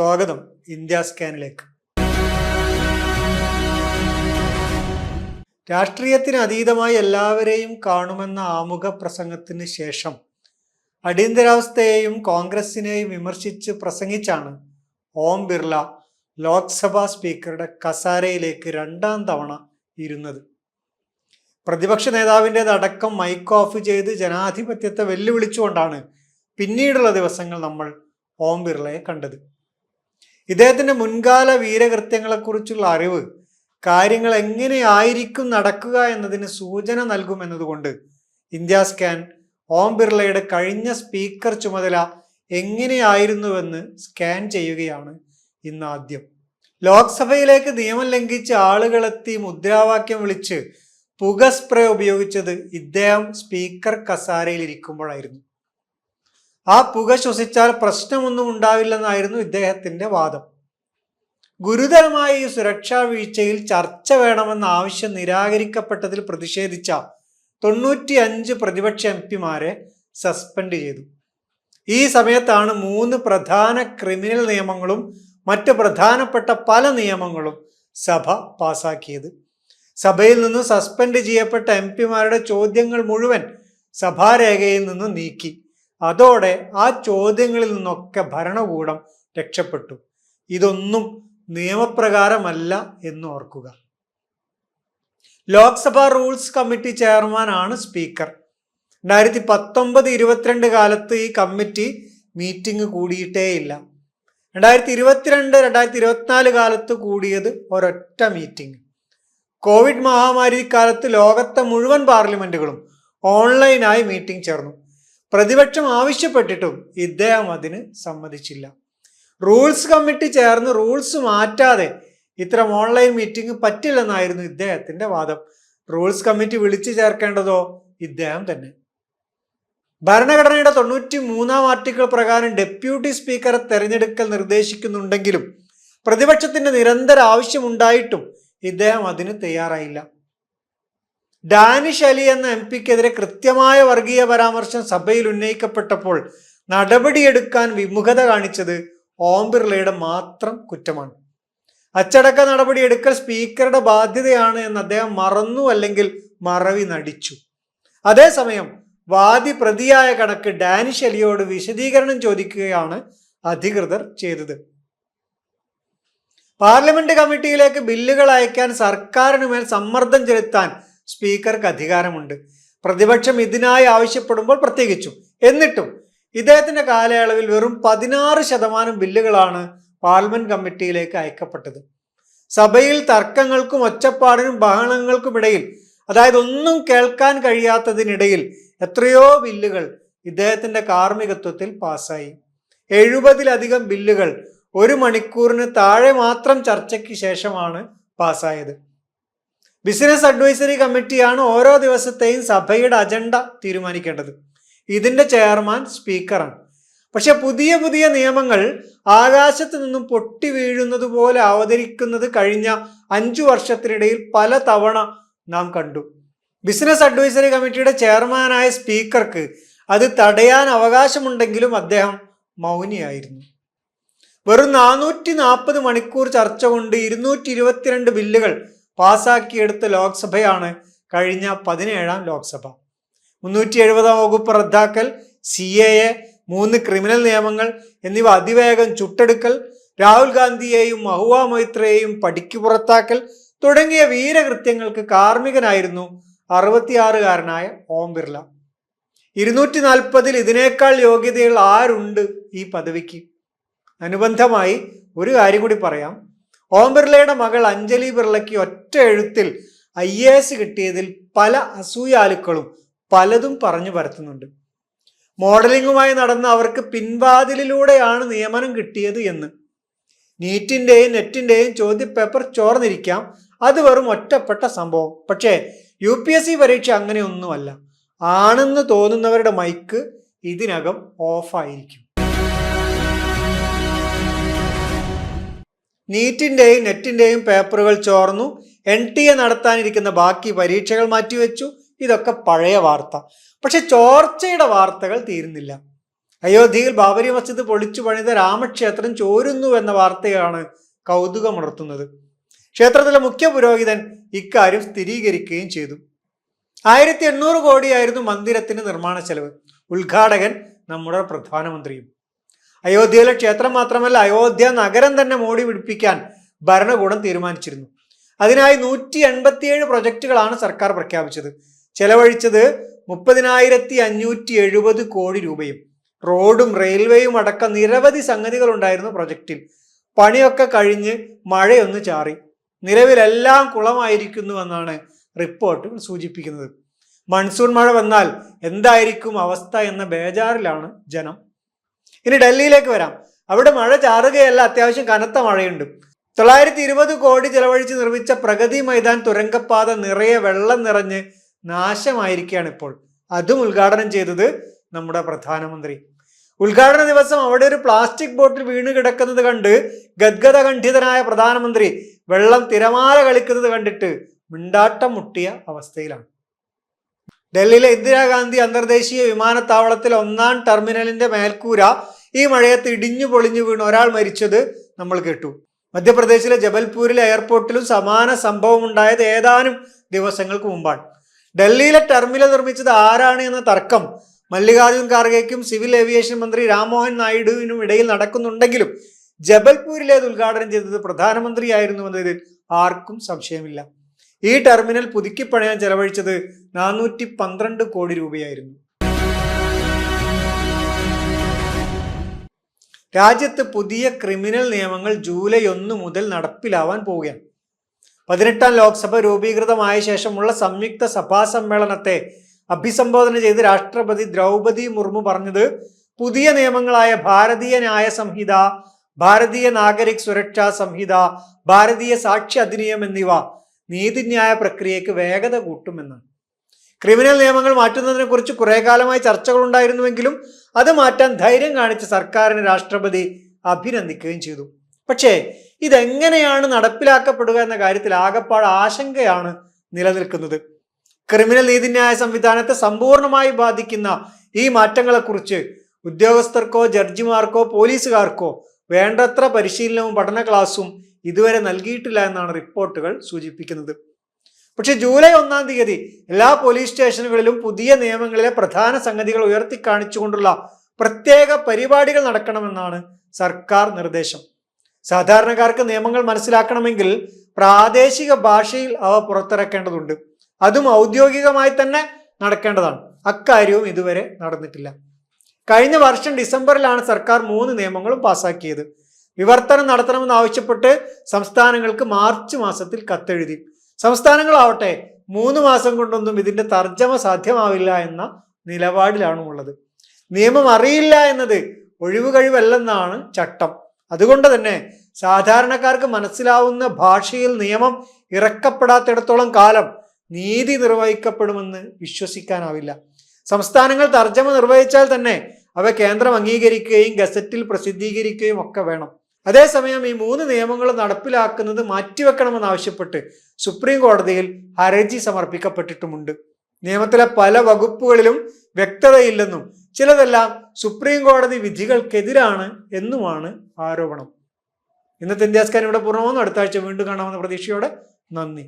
സ്വാഗതം ഇന്ത്യ സ്കാനിലേക്ക്. രാഷ്ട്രീയത്തിന് അതീതമായി എല്ലാവരെയും കാണുമെന്ന ആമുഖ പ്രസംഗത്തിന് ശേഷം അടിയന്തരാവസ്ഥയെയും കോൺഗ്രസിനെയും വിമർശിച്ച് പ്രസംഗിച്ചാണ് ഓം ബിർള ലോക്സഭാ സ്പീക്കറുടെ കസാരയിലേക്ക് രണ്ടാം തവണ ഇരുന്നത്. പ്രതിപക്ഷ നേതാവിന്റെതടക്കം മൈക്ക് ഓഫ് ചെയ്ത് ജനാധിപത്യത്തെ വെല്ലുവിളിച്ചുകൊണ്ടാണ് പിന്നീടുള്ള ദിവസങ്ങൾ നമ്മൾ ഓം ബിർളയെ കണ്ടത്. ഇദ്ദേഹത്തിന്റെ മുൻകാല വീരകൃത്യങ്ങളെക്കുറിച്ചുള്ള അറിവ് കാര്യങ്ങൾ എങ്ങനെയായിരിക്കും നടക്കുക എന്നതിന് സൂചന നൽകുമെന്നതുകൊണ്ട് ഇന്ത്യ സ്കാൻ ഓം ബിർളയുടെ കഴിഞ്ഞ സ്പീക്കർ ചുമതല എങ്ങനെയായിരുന്നുവെന്ന് സ്കാൻ ചെയ്യുകയാണ് ഇന്ന് ആദ്യം. ലോക്സഭയിലേക്ക് നിയമം ലംഘിച്ച് ആളുകളെത്തി മുദ്രാവാക്യം വിളിച്ച് പുക സ്പ്രേ ഉപയോഗിച്ചത് ഇദ്ദേഹം സ്പീക്കർ കസാരയിൽ ഇരിക്കുമ്പോഴായിരുന്നു. ആ പുക ശ്വസിച്ചാൽ പ്രശ്നമൊന്നും ഉണ്ടാവില്ലെന്നായിരുന്നു ഇദ്ദേഹത്തിന്റെ വാദം. ഗുരുതരമായ ഈ സുരക്ഷാ വീഴ്ചയിൽ ചർച്ച വേണമെന്ന ആവശ്യം നിരാകരിക്കപ്പെട്ടതിൽ പ്രതിഷേധിച്ച തൊണ്ണൂറ്റി അഞ്ച് പ്രതിപക്ഷ എം പിമാരെ സസ്പെൻഡ് ചെയ്തു. ഈ സമയത്താണ് മൂന്ന് പ്രധാന ക്രിമിനൽ നിയമങ്ങളും മറ്റ് പ്രധാനപ്പെട്ട പല നിയമങ്ങളും സഭ പാസാക്കിയത്. സഭയിൽ നിന്ന് സസ്പെൻഡ് ചെയ്യപ്പെട്ട എം പിമാരുടെ ചോദ്യങ്ങൾ മുഴുവൻ സഭാരേഖയിൽ നിന്ന് നീക്കി. അതോടെ ആ ചോദ്യങ്ങളിൽ നിന്നൊക്കെ ഭരണകൂടം രക്ഷപ്പെട്ടു. ഇതൊന്നും നിയമപ്രകാരമല്ല എന്ന് ഓർക്കുക. ലോക്സഭാ റൂൾസ് കമ്മിറ്റി ചെയർമാനാണ് സ്പീക്കർ. രണ്ടായിരത്തി പത്തൊമ്പത് ഇരുപത്തിരണ്ട് കാലത്ത് ഈ കമ്മിറ്റി മീറ്റിംഗ് കൂടിയിട്ടേയില്ല. രണ്ടായിരത്തി ഇരുപത്തിരണ്ട് രണ്ടായിരത്തി ഇരുപത്തിനാല് കാലത്ത് കൂടിയത് ഒരൊറ്റ മീറ്റിംഗ്. കോവിഡ് മഹാമാരി കാലത്ത് ലോകത്തെ മുഴുവൻ പാർലമെന്റുകളും ഓൺലൈനായി മീറ്റിംഗ് ചേർന്നു. പ്രതിപക്ഷം ആവശ്യപ്പെട്ടിട്ടും ഇദ്ദേഹം അതിന് സമ്മതിച്ചില്ല. റൂൾസ് കമ്മിറ്റി ചേർന്ന് റൂൾസ് മാറ്റാതെ ഇത്തരം ഓൺലൈൻ മീറ്റിംഗ് പറ്റില്ലെന്നായിരുന്നു ഇദ്ദേഹത്തിന്റെ വാദം. റൂൾസ് കമ്മിറ്റി വിളിച്ചു ചേർക്കേണ്ടതോ? ഇദ്ദേഹം തന്നെ. ഭരണഘടനയുടെ തൊണ്ണൂറ്റി മൂന്നാം ആർട്ടിക്കിൾ പ്രകാരം ഡെപ്യൂട്ടി സ്പീക്കറെ തെരഞ്ഞെടുക്കൽ നിർദ്ദേശിക്കുന്നുണ്ടെങ്കിലും പ്രതിപക്ഷത്തിന്റെ നിരന്തര ആവശ്യമുണ്ടായിട്ടും ഇദ്ദേഹം അതിന് തയ്യാറായില്ല. ഡാനിഷ് അലി എന്ന എം പിക്കെതിരെ കൃത്യമായ വർഗീയ പരാമർശം സഭയിൽ ഉന്നയിക്കപ്പെട്ടപ്പോൾ നടപടിയെടുക്കാൻ വിമുഖത കാണിച്ചത് ഓം ബിർളയുടെ മാത്രം കുറ്റമാണ്. അച്ചടക്ക നടപടി എടുക്കൽ സ്പീക്കറുടെ ബാധ്യതയാണ് എന്ന് അദ്ദേഹം മറന്നു അല്ലെങ്കിൽ മറവി നടിച്ചു. അതേസമയം വാദി പ്രതിയായ കണക്ക് ഡാനിഷ് അലിയോട് വിശദീകരണം ചോദിക്കുകയാണ് അധികൃതർ ചെയ്തത്. പാർലമെന്റ് കമ്മിറ്റിയിലേക്ക് ബില്ലുകൾ അയക്കാൻ സർക്കാരിന് മേൽ സമ്മർദ്ദം ചെലുത്താൻ സ്പീക്കർക്ക് അധികാരമുണ്ട്. പ്രതിപക്ഷം ഇതിനായി ആവശ്യപ്പെടുമ്പോൾ പ്രത്യേകിച്ചും. എന്നിട്ടും ഇദ്ദേഹത്തിന്റെ കാലയളവിൽ വെറും പതിനാറ് ശതമാനം ബില്ലുകളാണ് പാർലമെന്റ് കമ്മിറ്റിയിലേക്ക് അയക്കപ്പെട്ടത്. സഭയിൽ തർക്കങ്ങൾക്കും ഒച്ചപ്പാടിനും ബഹളങ്ങൾക്കുമിടയിൽ അതായത് ഒന്നും കേൾക്കാൻ കഴിയാത്തതിനിടയിൽ എത്രയോ ബില്ലുകൾ ഇദ്ദേഹത്തിന്റെ കാർമ്മികത്വത്തിൽ പാസ്സായി. എഴുപതിലധികം ബില്ലുകൾ ഒരു മണിക്കൂറിന് താഴെ മാത്രം ചർച്ചയ്ക്ക് ശേഷമാണ് പാസ്സായത്. ബിസിനസ് അഡ്വൈസറി കമ്മിറ്റിയാണ് ഓരോ ദിവസത്തെയും സഭയുടെ അജണ്ട തീരുമാനിക്കേണ്ടത്. ഇതിന്റെ ചെയർമാൻ സ്പീക്കറാണ്. പക്ഷെ പുതിയ പുതിയ നിയമങ്ങൾ ആകാശത്ത് നിന്നും പൊട്ടി വീഴുന്നത് പോലെ അവതരിക്കുന്നത് കഴിഞ്ഞ അഞ്ചു വർഷത്തിനിടയിൽ പല തവണ നാം കണ്ടു. ബിസിനസ് അഡ്വൈസറി കമ്മിറ്റിയുടെ ചെയർമാനായ സ്പീക്കർക്ക് അത് തടയാൻ അവകാശമുണ്ടെങ്കിലും അദ്ദേഹം മൗനിയായിരുന്നു. വെറും നാനൂറ്റി നാൽപ്പത് മണിക്കൂർ ചർച്ച കൊണ്ട് ഇരുന്നൂറ്റി ഇരുപത്തിരണ്ട് ബില്ലുകൾ പാസാക്കിയെടുത്ത ലോക്സഭയാണ് കഴിഞ്ഞ പതിനേഴാം ലോക്സഭ. മുന്നൂറ്റി എഴുപതാം വകുപ്പ് റദ്ദാക്കൽ സി എ എ മൂന്ന് ക്രിമിനൽ നിയമങ്ങൾ എന്നിവ അതിവേഗം ചുട്ടെടുക്കൽ രാഹുൽ ഗാന്ധിയെയും മഹുവ മൈത്രയെയും പടിക്കു പുറത്താക്കൽ തുടങ്ങിയ വീരകൃത്യങ്ങൾക്ക് കാർമ്മികനായിരുന്നു അറുപത്തിയാറുകാരനായ ഓം ബിർള. ഇരുന്നൂറ്റി നാൽപ്പതിൽ ഇതിനേക്കാൾ യോഗ്യതയുള്ള ആരുണ്ട് ഈ പദവിക്ക്? അനുബന്ധമായി ഒരു കാര്യം കൂടി പറയാം. ഓം ബിർളയുടെ മകൾ അഞ്ജലി ബിർളയ്ക്ക് ഒറ്റ എഴുത്തിൽ ഐ എ എസ് കിട്ടിയതിൽ പല അസൂയാലുക്കളും പലതും പറഞ്ഞു പരത്തുന്നുണ്ട്. മോഡലിംഗുമായി നടന്ന അവർക്ക് പിൻവാതിലിലൂടെയാണ് നിയമനം കിട്ടിയത് എന്ന്. നീറ്റിന്റെയും നെറ്റിന്റെയും ചോദ്യപേപ്പർ ചോർന്നിരിക്കാം. അത് വെറും ഒറ്റപ്പെട്ട സംഭവം. പക്ഷേ യു പി എസ് സി പരീക്ഷ അങ്ങനെയൊന്നുമല്ല. ആണെന്ന് തോന്നുന്നവരുടെ മൈക്ക് ഇതിനകം ഓഫായിരിക്കും. നീറ്റിന്റെയും നെറ്റിന്റെയും പേപ്പറുകൾ ചോർന്നു. എൻ ടി എ നടത്താനിരിക്കുന്ന ബാക്കി പരീക്ഷകൾ മാറ്റിവെച്ചു. ഇതൊക്കെ പഴയ വാർത്ത. പക്ഷെ ചോർച്ചയുടെ വാർത്തകൾ തീരുന്നില്ല. അയോധ്യയിൽ ബാബരി മസ്ജിദ് പൊളിച്ചു പണിത രാമക്ഷേത്രം ചോരുന്നു എന്ന വാർത്തയാണ് കൗതുകമുണർത്തുന്നത്. ക്ഷേത്രത്തിലെ മുഖ്യ പുരോഹിതൻ ഇക്കാര്യം സ്ഥിരീകരിക്കുകയും ചെയ്തു. ആയിരത്തി എണ്ണൂറ് കോടിയായിരുന്നു മന്ദിരത്തിന് നിർമ്മാണ ചെലവ്. ഉദ്ഘാടകൻ നമ്മുടെ പ്രധാനമന്ത്രിയും. അയോധ്യയിലെ ക്ഷേത്രം മാത്രമല്ല അയോധ്യ നഗരം തന്നെ മോടി പിടിപ്പിക്കാൻ ഭരണകൂടം തീരുമാനിച്ചിരുന്നു. അതിനായി നൂറ്റി എൺപത്തിയേഴ് സർക്കാർ പ്രഖ്യാപിച്ചത്. ചെലവഴിച്ചത് മുപ്പതിനായിരത്തി അഞ്ഞൂറ്റി എഴുപത് കോടി രൂപയും. റോഡും റെയിൽവേയും അടക്കം നിരവധി സംഗതികൾ ഉണ്ടായിരുന്നു പ്രൊജക്റ്റിൽ. പണിയൊക്കെ കഴിഞ്ഞ് മഴയൊന്ന് ചാറി. നിലവിലെല്ലാം കുളമായിരിക്കുന്നുവെന്നാണ് റിപ്പോർട്ടുകൾ സൂചിപ്പിക്കുന്നത്. മൺസൂൺ മഴ വന്നാൽ എന്തായിരിക്കും അവസ്ഥ എന്ന ബേജാറിലാണ് ജനം. ഇനി ഡൽഹിയിലേക്ക് വരാം. അവിടെ മഴ ചാറുകയല്ല അത്യാവശ്യം കനത്ത മഴയുണ്ട്. തൊള്ളായിരത്തി ഇരുപത് കോടി ചെലവഴിച്ച് നിർമ്മിച്ച പ്രഗതി മൈതാൻ തുരങ്കപ്പാത നിറയെ വെള്ളം നിറഞ്ഞ് നാശമായിരിക്കുകയാണ് ഇപ്പോൾ അതും ഉദ്ഘാടനം ചെയ്തത് നമ്മുടെ പ്രധാനമന്ത്രി. ഉദ്ഘാടന ദിവസം അവിടെ ഒരു പ്ലാസ്റ്റിക് ബോട്ടിൽ വീണ് കിടക്കുന്നത് കണ്ട് ഗദ്ഗത കണ്ഠിതനായ പ്രധാനമന്ത്രി വെള്ളം തിരമാല കളിക്കുന്നത് കണ്ടിട്ട് മിണ്ടാട്ടം മുട്ടിയ അവസ്ഥയിലാണ്. ഡൽഹിയിലെ ഇന്ദിരാഗാന്ധി അന്തർദേശീയ വിമാനത്താവളത്തിൽ ഒന്നാം ടെർമിനലിന്റെ മേൽക്കൂര ഈ മഴയത്ത് ഇടിഞ്ഞു പൊളിഞ്ഞു വീണ് ഒരാൾ മരിച്ചത് നമ്മൾ കേട്ടു. മധ്യപ്രദേശിലെ ജബൽപൂരിലെ എയർപോർട്ടിലും സമാന സംഭവം ഉണ്ടായത് ഏതാനും ദിവസങ്ങൾക്ക് മുമ്പാണ്. ഡൽഹിയിലെ ടെർമിനൽ നിർമ്മിച്ചത് ആരാണ് എന്ന തർക്കം മല്ലികാർജുൻ ഖാർഗെക്കും സിവിൽ ഏവിയേഷൻ മന്ത്രി രാംമോഹൻ നായിഡുവിനും ഇടയിൽ നടക്കുന്നുണ്ടെങ്കിലും ജബൽപൂരിലേത് ഉദ്ഘാടനം ചെയ്തത് പ്രധാനമന്ത്രിയായിരുന്നു എന്നതിൽ ആർക്കും സംശയമില്ല. ഈ ടെർമിനൽ പുതുക്കിപ്പണിയാൻ ചെലവഴിച്ചത് നാനൂറ്റി പന്ത്രണ്ട് കോടി രൂപയായിരുന്നു. രാജ്യത്ത് പുതിയ ക്രിമിനൽ നിയമങ്ങൾ ജൂലൈ ഒന്ന് മുതൽ നടപ്പിലാവാൻ പോവുകയാണ്. പതിനെട്ടാം ലോക്സഭ രൂപീകൃതമായ ശേഷമുള്ള സംയുക്ത സഭാ സമ്മേളനത്തെ അഭിസംബോധന ചെയ്ത് രാഷ്ട്രപതി ദ്രൗപദി മുർമു പറഞ്ഞത് പുതിയ നിയമങ്ങളായ ഭാരതീയ ന്യായ സംഹിത ഭാരതീയ നാഗരിക് സുരക്ഷാ സംഹിത ഭാരതീയ സാക്ഷ്യ അധിനിയം എന്നിവ നീതിന്യായ പ്രക്രിയയ്ക്ക് വേഗത കൂട്ടുമെന്നാണ് ക്രിമിനൽ നിയമങ്ങൾ മാറ്റുന്നതിനെ കുറിച്ച് കുറെ കാലമായി ചർച്ചകൾ ഉണ്ടായിരുന്നുവെങ്കിലും അത് മാറ്റാൻ ധൈര്യം കാണിച്ച സർക്കാരിന് രാഷ്ട്രപതി അഭിനന്ദിക്കുകയും ചെയ്തു. പക്ഷേ ഇതെങ്ങനെയാണ് നടപ്പിലാക്കപ്പെടുക എന്ന കാര്യത്തിൽ ആകപ്പാട് ആശങ്കയാണ് നിലനിൽക്കുന്നത്. ക്രിമിനൽ നീതിന്യായ സംവിധാനത്തെ സമ്പൂർണമായി ബാധിക്കുന്ന ഈ മാറ്റങ്ങളെക്കുറിച്ച് ഉദ്യോഗസ്ഥർക്കോ ജഡ്ജിമാർക്കോ പോലീസുകാർക്കോ വേണ്ടത്ര പരിശീലനവും പഠന ക്ലാസും ഇതുവരെ നൽകിയിട്ടില്ല എന്നാണ് റിപ്പോർട്ടുകൾ സൂചിപ്പിക്കുന്നത്. പക്ഷെ ജൂലൈ ഒന്നാം തീയതി എല്ലാ പോലീസ് സ്റ്റേഷനുകളിലും പുതിയ നിയമങ്ങളിലെ പ്രധാന സംഗതികൾ ഉയർത്തി കാണിച്ചുകൊണ്ടുള്ള പ്രത്യേക പരിപാടികൾ നടക്കണമെന്നാണ് സർക്കാർ നിർദ്ദേശം. സാധാരണക്കാർക്ക് നിയമങ്ങൾ മനസ്സിലാക്കണമെങ്കിൽ പ്രാദേശിക ഭാഷയിൽ അവ പുറത്തിറക്കേണ്ടതുണ്ട്. അതും ഔദ്യോഗികമായി തന്നെ നടക്കേണ്ടതാണ്. അക്കാര്യവും ഇതുവരെ നടന്നിട്ടില്ല. കഴിഞ്ഞ വർഷം ഡിസംബറിലാണ് സർക്കാർ മൂന്ന് നിയമങ്ങളും പാസാക്കിയത്. വിവർത്തനം നടത്തണമെന്നാവശ്യപ്പെട്ട് സംസ്ഥാനങ്ങൾക്ക് മാർച്ച് മാസത്തിൽ കത്തെഴുതി. സംസ്ഥാനങ്ങളാവട്ടെ മൂന്ന് മാസം കൊണ്ടൊന്നും ഇതിന്റെ തർജമ സാധ്യമാവില്ല എന്ന നിലപാടിലാണ് ഉള്ളത് നിയമം അറിയില്ല എന്നത് ഒഴിവ് കഴിവല്ലെന്നാണ് ചട്ടം. അതുകൊണ്ട് തന്നെ സാധാരണക്കാർക്ക് മനസ്സിലാവുന്ന ഭാഷയിൽ നിയമം ഇറക്കപ്പെടാത്തിടത്തോളം കാലം നീതി നിർവഹിക്കപ്പെടുമെന്ന് വിശ്വസിക്കാനാവില്ല. സംസ്ഥാനങ്ങൾ തർജമ നിർവഹിച്ചാൽ തന്നെ അവ കേന്ദ്രം അംഗീകരിക്കുകയും ഗസറ്റിൽ പ്രസിദ്ധീകരിക്കുകയും ഒക്കെ വേണം. അതേസമയം ഈ മൂന്ന് നിയമങ്ങളും നടപ്പിലാക്കുന്നത് മാറ്റിവെക്കണമെന്നാവശ്യപ്പെട്ട് സുപ്രീം കോടതിയിൽ ഹർജി സമർപ്പിക്കപ്പെട്ടിട്ടുമുണ്ട്. നിയമത്തിലെ പല വകുപ്പുകളിലും വ്യക്തതയില്ലെന്നും ചിലതെല്ലാം സുപ്രീം കോടതി വിധികൾക്കെതിരാണ് എന്നുമാണ് ആരോപണം. ഇന്നത്തെ ഇന്ത്യാസ്കാൻ ഇവിടെ പൂർണമാകുന്നു അടുത്ത ആഴ്ച വീണ്ടും കാണാമെന്ന പ്രതീക്ഷയോടെ നന്ദി.